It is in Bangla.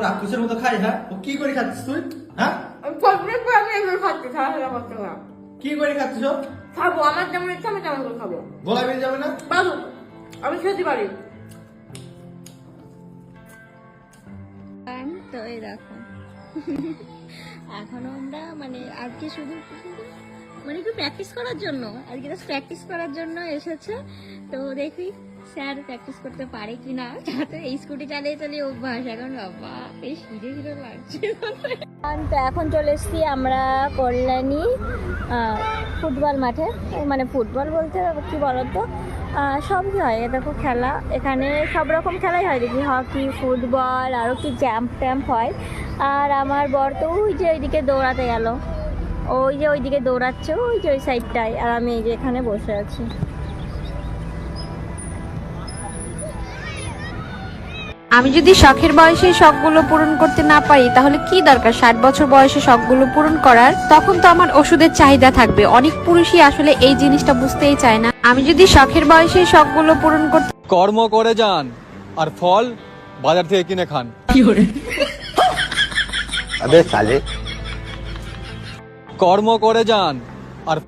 রাক্ষসের মতো খাই হ্যাঁ? ও কি করে খাচ্ছিস তুই? হ্যাঁ? কি করে খাচ্ছিস খাব আমার যেমন ইচ্ছা আমি তেমন করে খাব। গলা বেরিয়ে যাবে না? বাবু আমি খেতে পারি। গান তো এই দেখো। এখন আমরা মানে আজকে শুধু মানে একটু প্র্যাকটিস করার জন্য। আজকে জাস্ট প্র্যাকটিস করার জন্য এসেছে। তো দেখি স্যার প্র্যাকটিস করতে পারে কি না যাতে এই স্কুটি চালিয়ে চালিয়ে অভ্যাস। এখন বাবা, বেশ হিরে হিরে লাগছে। তো এখন চলে এসেছি আমরা কল্যাণী ফুটবল মাঠে। মানে ফুটবল বলতে কি বলতো? সবই হয়। দেখো খেলা। এখানে সব রকম খেলাই হয়। দেখি হকি, ফুটবল আরও কি জ্যাম্প ট্যাম্প হয়। আর আমার বর তো ওই যে ওইদিকে দৌড়াতে গেল। ওই যে ওইদিকে দৌড়াচ্ছে ওই যে ওই সাইডটায় আর আমি এই যে এখানে বসে আছি। আমি যদি শখের বয়সে শখগুলো পূরণ করতে না পারি তাহলে কি দরকার? ষাট বছর বয়সে শখগুলো পূরণ করার? তখন তো আমার ওষুধের চাহিদা থাকবে। অনেক পুরুষই আসলে এই জিনিসটা বুঝতেই চায় না। আমি যদি শখের বয়সে শখগুলো পূরণ করতে কর্ম করে যান আর ফল বাজার থেকে কিনে খান। কি আবে সালে কর্ম করে যান। আর